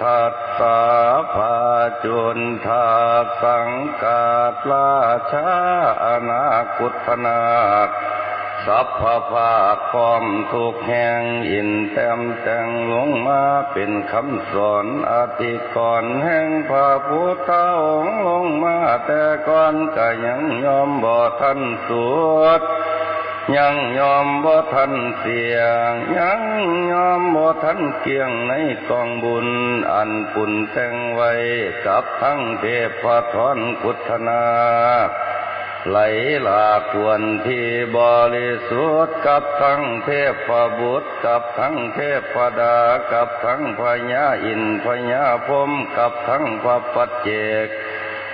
สสะภาจุนทาสังกาตราชาอนาคุตนาสัพพะภาคความทุกแห่งอินแต้มแต่งลงมาเป็นคำสอนอธิกรณแห่งพระพุทธองค์ลงมาแต่ก่อนก็ยังยอมบ่ทันสวด ยังยอมบ่ทันเสียง ยังยอมบ่ทันเกี่ยงในกองบุญ อันปุ่นแต่งไว้ กับทั้งเทพทอนกุฒนาไหลหลากควรที่บริสุทธิ์กับทั้งเทพบุตรกับทั้งเทพดา กับทั้งพญาอินพญาพมกับทั้งพระปัจเจก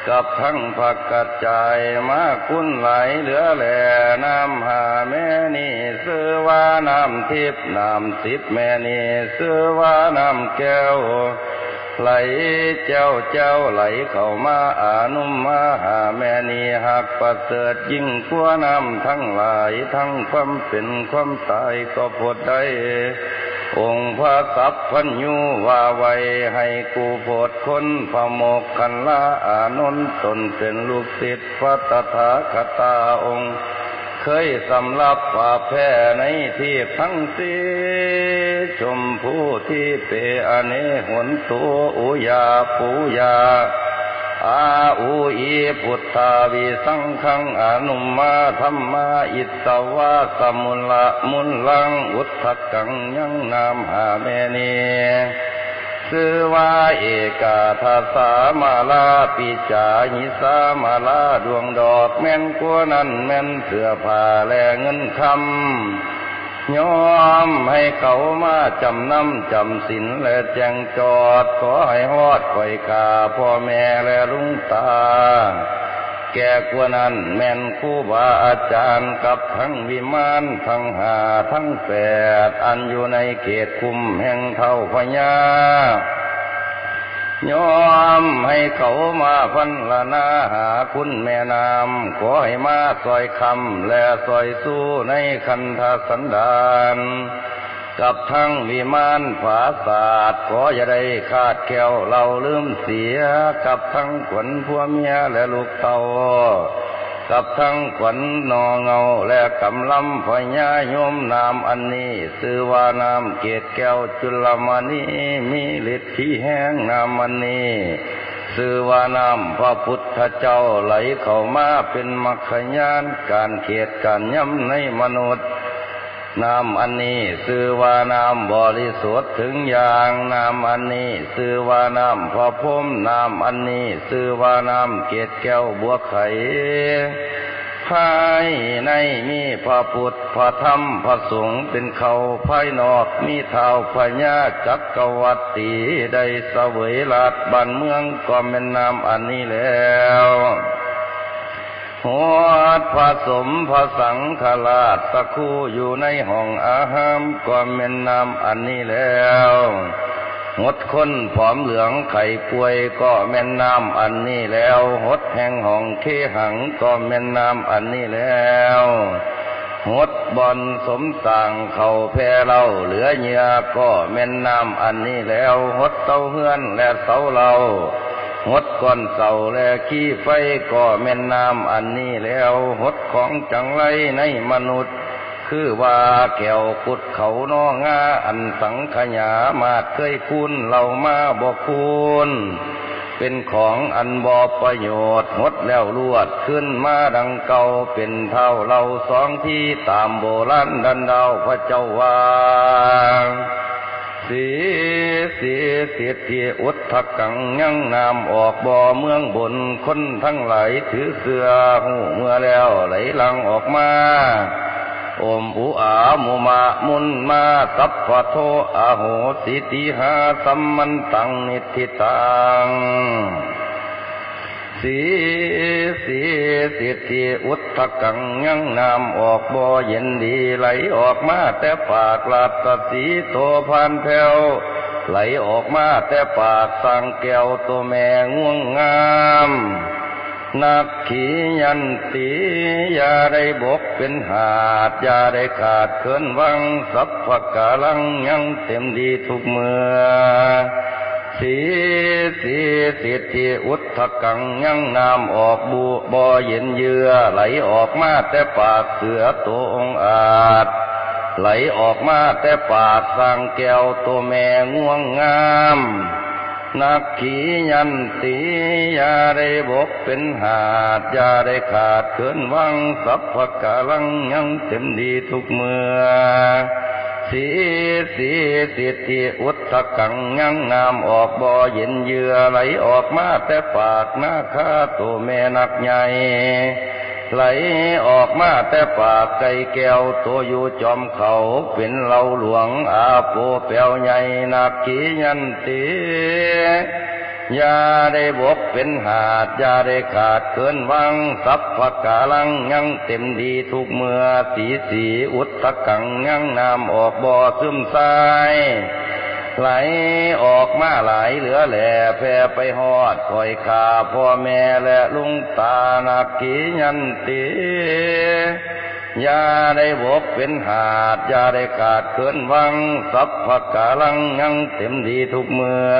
กับทั้งผักกัดจายมาคุณไหลเหลือแหล่น้ำหาแม่นี่ซื้อว่าน้ำทิพน้ำสิบแม่นี่ซื้อว่าน้ำแก้วไหลเจ้าเจ้าไหลเข้ามาอานุมมาหาแม่นี่หักประเสริฐยิ่งกว่าน้ำทั้งหลายทั้งความเป็นความตายก็พดได้ องค์พระสัพพัญญูว่าไว้ให้กูโพดคนพระโมกขันลาอานนท์ตนเป็นลูกศิษย์พระตถาคตาองค์ เคยสำรับป่าแพ้ในที่ทั้งสีชมผู้ที่เปอเนหนตัวอุยาปูยา อาอูอีพุทธาวิสังขังอนุมาธรรมาอิตวาสมุลละมุลลังอุทธกังยังนามหาเมนีชื่อว่าเอกาทัสามาลาปิจาหิสามาลาดวงดอกแม่นกัวนั้นแม่นเสื้อผ้าและเงินคำ ยอมให้เขามาจำนำจำสินและแจงจอดขอให้ฮอดไข่กาพ่อแม่และลุงตา แก่กว่านั้นแม่นคู่บาอาจารย์กับทั้งวิมานทั้งหาทั้งแปดอันอยู่ในเขตคุมแห่งเท่าพญา ยอมให้เขามาพันละนาหาคุณแม่นามขอให้มาซอยคำและซอยสู้ในคันธสันดานกับทั้งวิมานฝาศาสตร์ขออย่าได้ขาดแก้วเราลืมเสีย กับทั้งขวัญพัวเมียและลูกเต่า กับทั้งขวัญนอเงาและกำลำพญายมนามอันนี้ซื้อว่านามเกตแก้วจุลมณีมีฤทธิ์ที่แห้งนามอันนี้ซือว่านามพระพุทธเจ้าไหลเข้ามาเป็นมรรคญานการเขตการย่ำในมนุษย์ นามอันนี้ชื่อว่านามบริสุทธิ์ถึงอย่างนามอันนี้ชื่อว่านามพระพรหมนามอันนี้ชื่อว่านามเกศแก้วบัวไข่ภายในมีพระพุทธพระธรรมพระสงฆ์เป็นเขาภายนอกมีเท้าพญาจักรวัตตีได้เสวยลาดบ้านเมืองก็เป็นนามอันนี้แล้ว หัวผสมผสังขลาดตะคู่อยู่ในห้องอาหารก็เม็นน้ำอันนี้แล้วหดคนผอมเหลืองไข่ป่วยก็แม่นน้ำอันนี้แล้วหดแห่งห้องเคหังก็แม่นน้ำอันนี้แล้วหดบอนสมต่างเขาแพ่เล่าเหลือเหยื่อก็แม่นน้ำอันนี้แล้วหดเต้าเฮือนและเสาเรา หดก้อนเสาและขี้ไฟก็แม่นน้ำอันนี้แล้วหดของจังไรในมนุษย์ คือว่าแก้วกุดเขานองาอันสังขยามาเคยคุณเรามาบอกคุณเป็นของอันบอประโยชน์หดแล้วลวดขึ้นมาดังเก่าเป็นเท่าเราสองที่ตามโบราณดันดาวพระเจ้าวาสี สีเสียทีอุทธกังยังนามออกบ่อเมืองบนคนทั้งหลายถือเสือหูเมื่อแล้วไหลหลังออกมาอมอุอามุมามุนมาสัพพโทอาโหสิติหาสัมมันตังนิทิตังสีสีสิทธิอุทธกังยังนามออกบ่อเย็นดีไหลออกมาแต่ปากลาดตสีโตพันแผ่ว ไหลออกมาแต่ปากสังแก้วตัวแม่ง่วงงามนักขียันตีอย่าได้บกเป็นหาดอย่าได้ขาดเคินวังสัพพกาลังยังเต็มดีทุกเมื่อสีสีสิทธิอุทธกังยังนามออกบูบอเย็นเยือไหลออกมาแต่ปากเสือตัวองอาจ ไหลออกมาแต่ปากสร้างแก้วตัวแม่ง่วงงาม นักขียันตียาได้บกเป็นหาดยาได้ขาดเกินวังสัพพกาลังยังเต็มดีทุกเมื่อสีสีสิทธิอุทธกังยังนามออกบ่อเย็นเยือไหลออกมาแต่ปากหน้าคาตัวแม่นักใหญ่ ไหลออกมาแต่ปากไก่แก้วตัวอยู่จอมเขาเป็นเหล่าหลวงอาโปเปียวใหญ่นักขียันตียาได้บกเป็นหาดยาได้ขาดเกินวังสัพพกาลังยังเต็มดีทุกเมื่อสีสีอุทธกังยังนามออกบ่อซึมทราย ไหลออกมาไหลเหลือแหล่แพ่ไปหอดคอยขาพ่อแม่และลุงตานักกียันตียาได้บกเป็นหาดยาได้ขาดเกินวังสัพพกาลังยังเต็มดีทุกเมื่อ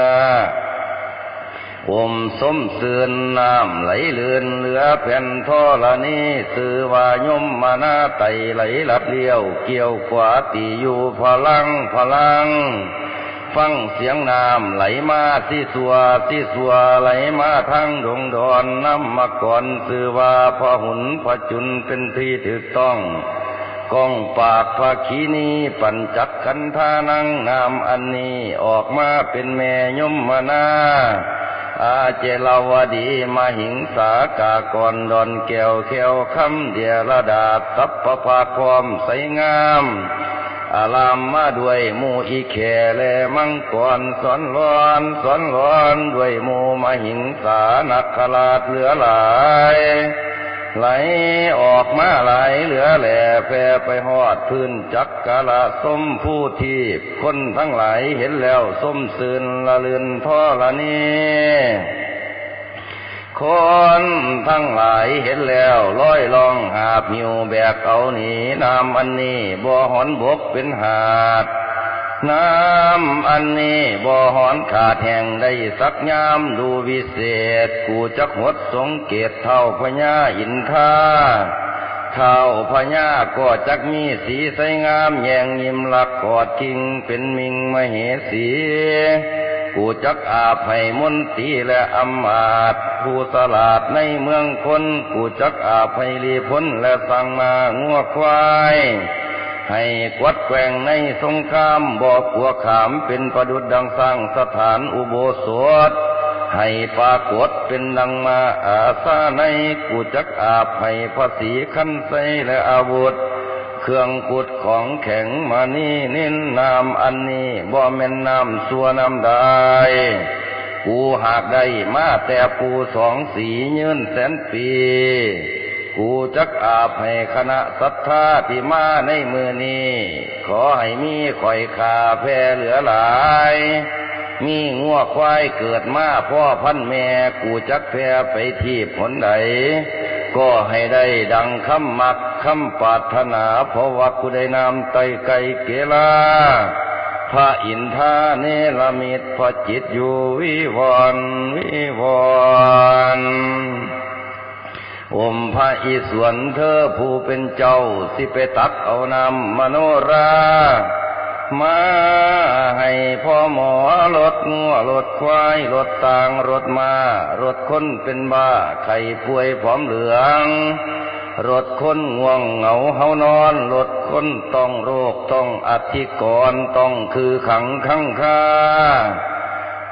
อมสมเสือนน้ำไหลเลือนเหลือแผ่นท่อละนี้สื่อว่ายมมาหน้าไตไหลหลับเลี้ยว เกี่ยวกว่าตีอยู่พลังพลัง ฟังเสียงน้ำไหลมาที่สัวที่สัวไหลมาทั้งดงดอนน้ำมาก่อนสื่อว่าพอหุนพอจุนเป็นที่ถูกต้องก้องปากภาคีนีปัญจักขันธานังนามอันนี้ออกมาเป็นแม่ยมมานาอาเจลาวดีมาหิงสากากรดอนแก้วแควคำเดียระดาบตับประภาคอมใสงาม อารามมาด้วยหมูอีแขและมังกรสอนร้อนสอนร้อนด้วยหมูมาหิงสานักขลาดเหลือหลาย ไหลออกมาไหลเหลือแหล่แผ่ไปหอดพื้นจักกะละส้มผู้ทีบคนทั้งหลายเห็นแล้วส้มซืนละเลือนท่อละนี้ คนทั้งหลายเห็นแล้วร้อยลองหาบหิวแบกเอาหนีน้ำอันนี้บ่หอนบกเป็นหาด น้ำอันนี้บ่หอนขาดแห่งได้สักยามดูวิเศษ กูจักหดสงเกตเท่าพญาอินทาเท่าพญาก็จักมีสีใสงามแยงยิ้มลักกอดคิงเป็นมิงมเหสี กูจักอาภัยมนตีและอำมาตย์ผู้สลาดในเมืองคน กูจักอาภัยลีพ้นและสั่งมางัวควาย ให้กวัดแกว่งในสงครามบอกกัวขามเป็นประดุดดังสร้างสถานอุโบสถให้ปรากฏเป็นดังมาอาซาในกูจักอาบให้ภาษีขันใสและอาวุธ เครื่องกุดของแข็งมานี่นินนามอันนี้บ่แม่นนามสัวน้ำได้กูหากได้มาแต่ปูสองสียืนแสนปี กูจักอาบให้คณะศรัทธาที่มาในมือนี้ ขอให้มีข่อยขาแพ่เหลือหลาย มีงัวควายเกิดมาพ่อพันแม่กูจักแพ่ไปที่ผลใด ก็ให้ได้ดังคำมักคำปรารถนาเพราะว่ากูได้นำไตไก่เกลาพระอินทาเนลมิตพระจิตอยู่วิวรวิวรอมพระอิศวรเธอผู้เป็นเจ้า สิไปตักเอานำมโนรา มาให้พ่อหมอรถ งัวรถควายรถต่างรถมารถคนเป็นบ้าไข่ป่วยผอมเหลืองรถคนง่วงเหงาเฮานอนรถคนต้องโรคต้องอธิกรณ์ต้องคือขังขังคา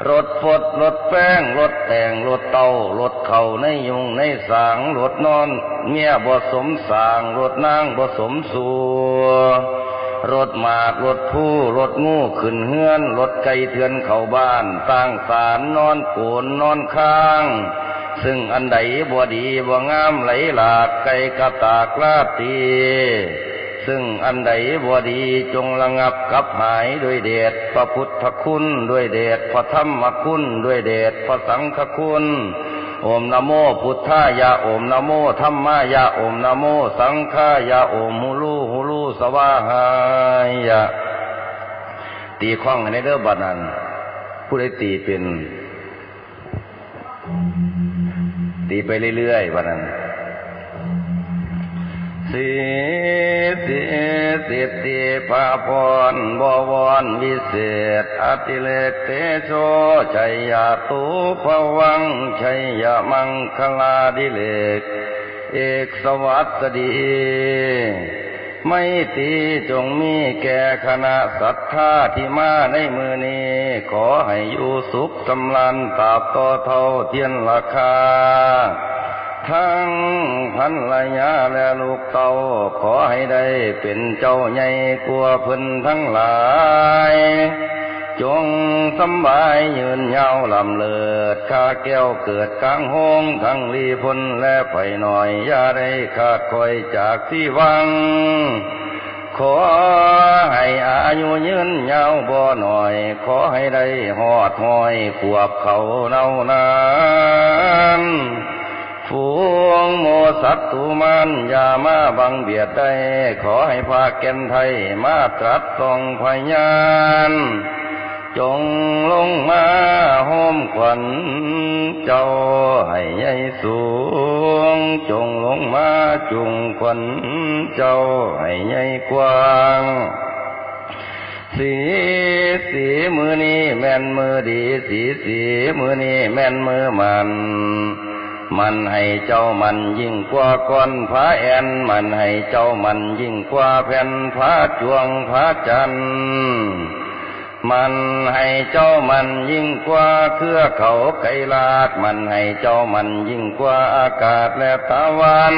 รถฟดรถแป้งรถแต่งรถเตารถเข่าในยุงในสางรถนอน เมียบ่สมสางรถนางบ่สมสู รถหมากรถผู้รถงูขึ้นเฮือนรถไก่เถือนเข้าบ้านตั้งสารนอนโกนนอนค้าง ซึ่งอันใดบ่ดีบ่งามไหลหลากไก่กระตากลาดตีซึ่งอันใดบ่ดีจงระงับกับหายด้วยเดชพระพุทธคุณด้วยเดชพระธรรมคุณด้วยเดชพระสังฆคุณโอมนโมพุทธายะโอมนโมธรรมายะโอมนโมสังฆายะโอมหูลูห สวาหายะตีข้องในเรื่องบัดนั้นผู้ใดตีเป็น ตีไปเรื่อยๆบัดนั้นสีสีสิทธิภาพรบวรวิเศษอติเลเตโชชัยยาตุภวังชัยยมังคลาดิเลกเอกสวัสดี ไม่ตีจงมีแก่คณะศรัทธาที่มาในมือนี้ ขอให้อยู่สุขสำลันตราบต่อเท่าเทียนราคา ทั้งพันระยะและลูกเต่าขอให้ได้เป็นเจ้าใหญ่กลัวเพิ่นทั้งหลาย จงสำบายยืนยาวลำเลิดข้าแก้วเกิดกลางห้องทั้งรีพลและไผ่หน่อย อย่าได้ขาดคอยจากที่วัง ขอให้อายุยืนยาวบ่หน่อย ขอให้ได้หอดหอยขวบเขาเน่านานฝูงโมสัตตุมันอย่ามาบังเบียดได้ ขอให้พาแก่นไทยมาตรัสตรงพยาน จงลงมาโฮมขวัญเจ้าให้ใหญ่สูง จงลงมาจุงขวัญเจ้าให้ใหญ่กว้างสีสีมือนี้แม่นมือดีสีสีมือนี้แม่นมือมัน มันให้เจ้ามันยิ่งกว่าก้อนพระแอนมันให้เจ้ามันยิ่งกว่าแผ่นพระจวงพระจันทร์ มันให้เจ้ามันยิ่งกว่าเครือเขาไกลาด มันให้เจ้ามันยิ่งกว่าอากาศและตะวัน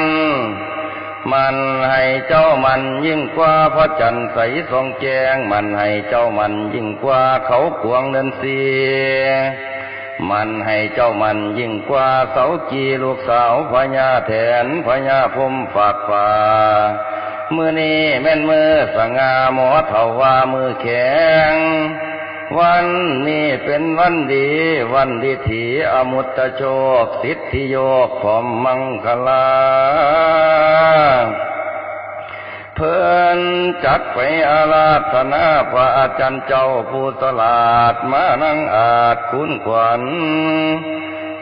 มันให้เจ้ามันยิ่งกว่าพระจันทร์ใสสองแจง มันให้เจ้ามันยิ่งกว่าเขาขวงเดินเสียมันให้เจ้ามันยิ่งกว่าเสาจีลูกสาวพญาแถนพญาพมฝากฟ้า มือนี้แม่นมือสง่าหมอเถาว่ามือแข็ง วันนี้เป็นวันดี วันดีถีอมุตตโชคสิทธิโยกพรหมมังคลาเพื่อนจัดไปอาราธนาพระอาจารย์เจ้าผู้ตลาดมานั่งอาจคุณขวัญ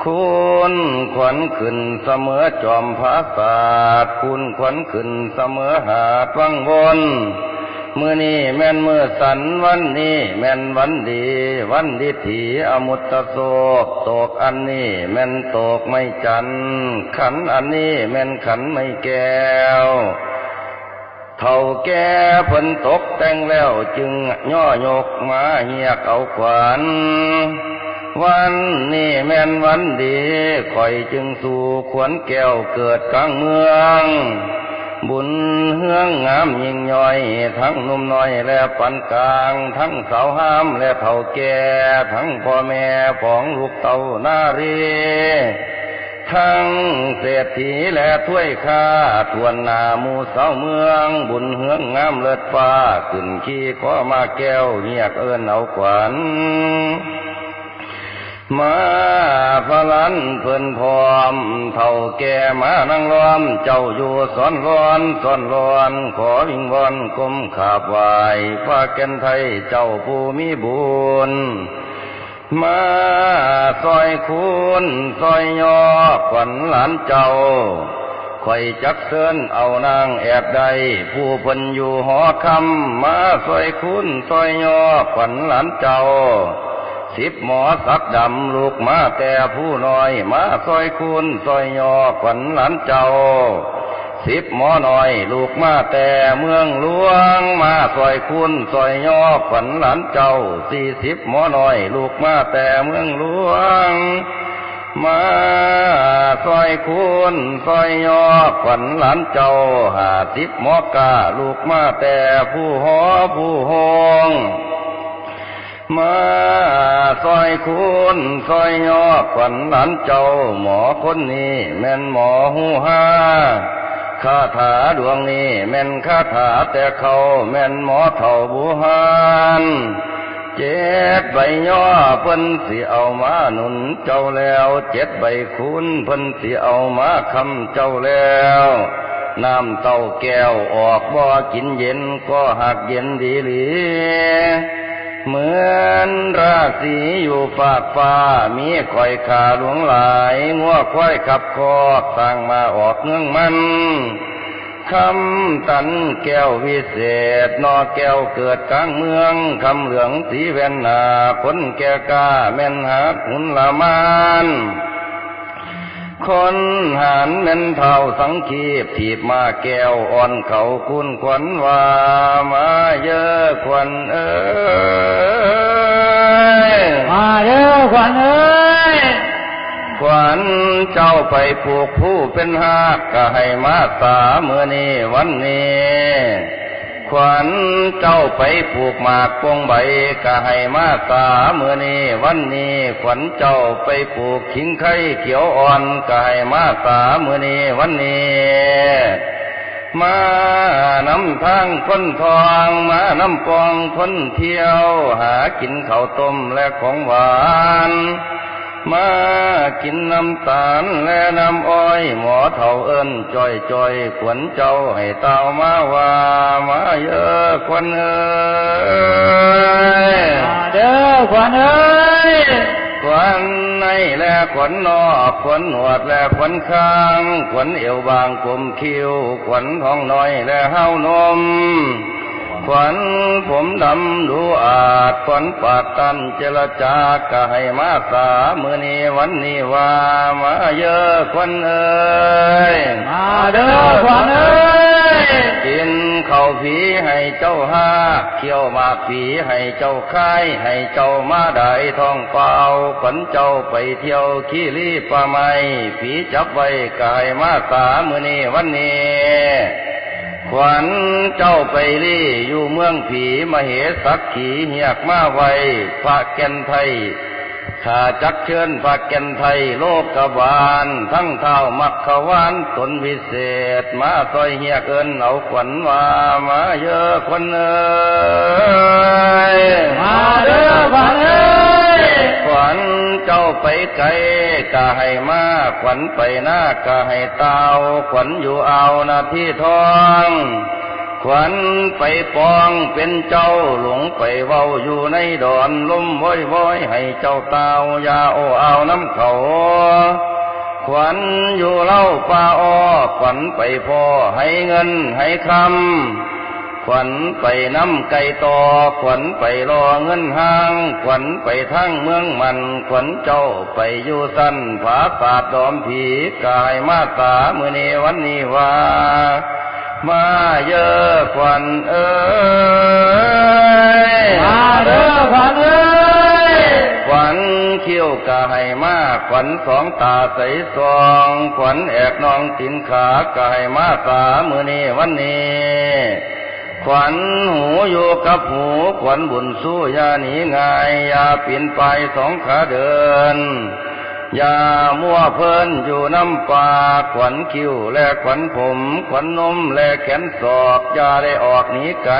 คุณขวัญขึ้นเสมอจอมพระศาสตร์คุณขวัญขึ้นเสมอหาดวังวนมือนี้แม่นมือสันวันนี้แม่นวันดี วันดีถีอมุตตโศกตกอันนี้แม่นตกไม่จัน ขันอันนี้แม่นขันไม่แก้ว เท่าแก่เพิ่นตกแต่งแล้วจึงย่อยกมาเหียกเอาขวาน วันนี้แม่นวันดีข่อยจึงสู่ขวัญแก้วเกิดกลางเมือง บุญเฮืองงามยิ่งย่อย ทั้งหนุ่มน้อยและปันกลาง ทั้งสาวห้ามและเท่าแก่ ทั้งพ่อแม่ของลูกเต่านารีทั้งเศรษฐีและถ้วยข้าทวนนามูเสาเมือง บุญเฮืองงามเลิศฟ้า ขึ้นขี้ขอมาแก้วเงียกเอินเอาขวัญ มาพลันเพิ่นพร้อม เท่าแก่มานั่งล้อม เจ้าอยู่สอนร้อนสอนร้อน ขอวิงวอนก้มขาบไหวพาแก่นไทยเจ้าผู้มีบุญมาซอยคุณซอยยอขวัญหลานเจ้าข่อยจักเซินเอานางแอบใด ผู้เพิ่นอยู่หอคำมาซอยคุณซอยยอขวัญหลานเจ้า สิบหมอสักดำลูกมาแต่ผู้น้อย มาซอยคุณซอยยอขวัญหลานเจ้า สิบหมอหน้อย ลูกมาแต่เมืองหลวง มาซอยคุณซอยยอขวัญหลานเจ้า สี่สิบหมอหน้อย ลูกมาแต่เมืองหลวง มาซอยอยคุณซอยยอขวัญหลานเจ้าหาสิบหมอกาลูกมาแต่ผู้หอผู้หง มาซอยคุณซอยยอขวัญหลานเจ้าหมอคนนี้แม่นหมอหูหาคาถาดวงนี้แม่นคาถาแต่เขาแม่นหมอเท่าบูหานเจ็ดใบย่อเพิ่นสิเอามาหนุนเจ้าแล้วเจ็ดใบคุณเพิ่นสิเอามาคำเจ้าแล้วน้ำเต้าแก้วออกบ่กินเย็นก็หักเย็นดีหลี เหมือนราศีอยู่ฝากฟ้า มีคอยขาหลวงหลายงัวควายขับคอกสร้างมาออกเนื่องมันคำตันแก้ววิเศษ นอแก้วเกิดกลางเมือง คำเหลืองสีแวนนาคนแก่กาแม่นหาขุนละมาน คนหานเม่นเท่าสังคีบถีบมาแก้วอ่อนเขาคุณขวัญว่ามาเยอะขวัญเอ้ยมาเด้อขวัญเอ้ยขวัญเจ้าไปผูกผู้เป็นหากก็ให้มาสาเมื่อนี้วันนี้ ขวัญเจ้าไปผูกหมากพวงใบก็ให้มาสาเมื่อนี้วันนี้ขวัญเจ้าไปผูกขิงไข่เขียวอ่อนก็ให้มาสาเมื่อนี้วันนี้มานำทางคนทองมานำปองคนเที่ยว หากินข้าวต้มและของหวาน มากินน้ำตาลและน้ำอ้อย หมอเท่าเอิ้นจอยจอยขวัญเจ้าให้เต้ามาว่ามาเยอะควันเอ้ยมาเด้อขวัญเอ้ยขวัญในและขวัญนอกขวัญหนวดและขวัญข้างขวัญเอวบางกลมคิ้วขวัญท้องน้อยและเฮานม ขวัญผมดำดูอาจขวัญปากตันเจรจากะให้มาสามือนี้วันนี้ว่ามาเยอะขวัญเอ้ยมาเด้อขวัญเอ้ยกินข้าวผีให้เจ้าห้าเคี่ยวหมากผีให้เจ้าค่ายให้เจ้ามาได้ท้องเปล่าขวัญเจ้าไปเที่ยวขี้รีปลาไม้ผีจับไว้กายมาสามือนี้วันนี้ ขวัญเจ้าไปลี่อยู่เมืองผีมเหสักขีเหียกมาไวพระแก่นไทยข้าจักเชิญพระแก่นไทยโลกกบาล ทั้งเท้ามักขวานตนวิเศษ มาซอยเหียกเอินเอาขวัญว่ามาเยอะคนเอ้ยมาเด้อขวัญเอ้ย ขวัญเจ้าไปไกลกะให้มาขวัญไปหน้ากะให้เตาขวัญอยู่เอานาที่ทองขวัญไปปองเป็นเจ้าหลงไปเว้าอยู่ในดอนลมว้อยว้อยให้เจ้าเตายาโอเอาน้ำเขาขวัญอยู่เล่าป่าอ้อขวัญไปพ่อให้เงินให้คำ ขวัญไปน้ำไก่ต่อขวัญไปรอเงินห้าง ขวัญไปทั้งเมืองมัน ขวัญเจ้าไปอยู่สั้นผาศาสตร์ดอมผีกายมาตามือนี้วันนี้ว่ามาเยอะขวัญเอ้ยมาเด้อขวัญเอ้ยขวัญเขี้ยวกะให้มาขวัญสองตาใสสองขวัญแอกนองตินขากะให้มาสามือนี้วันนี้ ขวัญหูอยู่กับหูขวัญบุญสู้อยาหนีง่ายอย่าปีนไปสองขาเดินอย่ามั่วเพลินอยู่น้ำปลาขวัญคิ้วและขวัญผม ขวัญนมและแขนศอกอย่าได้ออกหนีไกล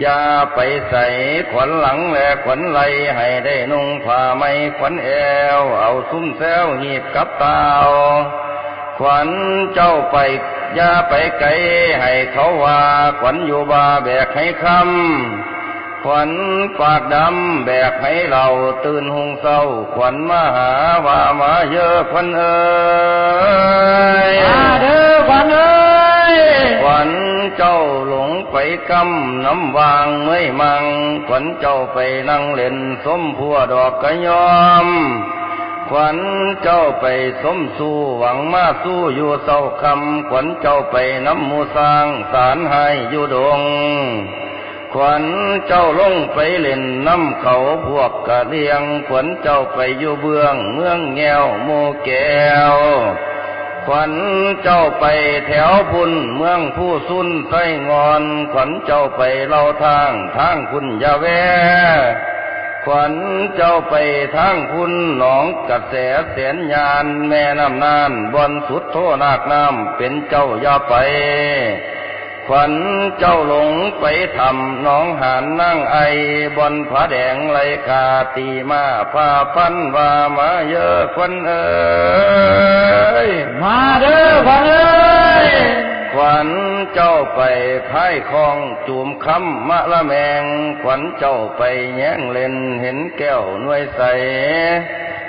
อย่าไปใส่ขวัญหลังและขวัญไหลให้ได้นุ่งผ้าไหมขวัญแอว เอาซุ้มแซวหีบกับตาขวัญเจ้าไป อย่าไปไกลให้เขาว่าขวัญอยู่บาแบกให้คำขวัญปากดำแบกให้เราตื่นหงเศร้า ขวัญมาหาว่ามาเยอะขวัญเอ้ยมาเด้อขวัญเอ้ยขวัญเจ้าหลงไปกำน้ำวางเมื่อยมัง ขวัญเจ้าไปนั่งเล่นสมพัวดอกกระยอม ขวัญเจ้าไปสมสู้หวังมาสู้อยู่เศร้าคำขวัญเจ้าไปน้ำมูสร้างสารให้อยู่ดง ขวัญเจ้าลงไปเล่นน้ำเขาพวกกะเลียง ขวัญเจ้าไปอยู่เบื้องเมืองแงวโมแก้วขวัญเจ้าไปแถวบุญเมืองผู้สุนไส้งอน ขวัญเจ้าไปเล่าทางทางคุณยาแว ขวัญเจ้าไปทางคุณหนองกระแสเสียนยานแม่น้ำนานบนสุดโทนาคน้ำเป็นเจ้าอย่าไป ขวัญเจ้าหลงไปทำหน้องหานนั่งไอบนผาแดงไหลกาตีมาพาพันว่ามาเยอะขวัญเอ้ยมาเด้อขวัญเอ้ยขวัญ เจ้าไปพายคองจูมคำมะละแมง ขวัญเจ้าไปแย้งเล่นเห็นแก้วน่วยใส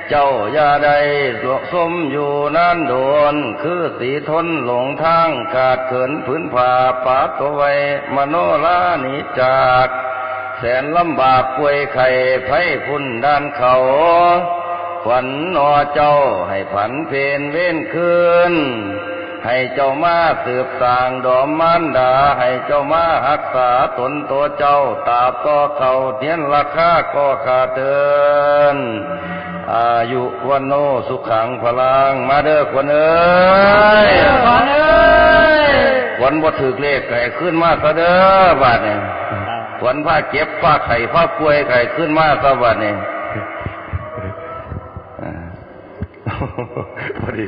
เจ้าอย่าได้สวกสมอยู่นานโดน คือสีทนหลงทางกาดเขินพื้นผ่าปาตัวไวมโนลานีจากแสนลำบากป่วยไข้ไพ่พุ่นด้านเขาขวัญนอเจ้าให้ผันเพนเว้นคืน ให้เจ้ามาสืบสร้างดอมมารดา ให้เจ้ามารักษาตนตัวเจ้าตาบต่อเขาเทียนราคาก็ขาดเดินอายุวันโนสุขังพลังมาเด้อคนเอ้ยเด้อขวัญเอ้ยวันบ่ถือเลขไก่ขึ้นมาซะเด้อบาดเนี่ยวันผ้าเก็บผ้าไข่ผ้าป่วยไก่ขึ้นมาซะบาดเนี่ย อ่าพอดี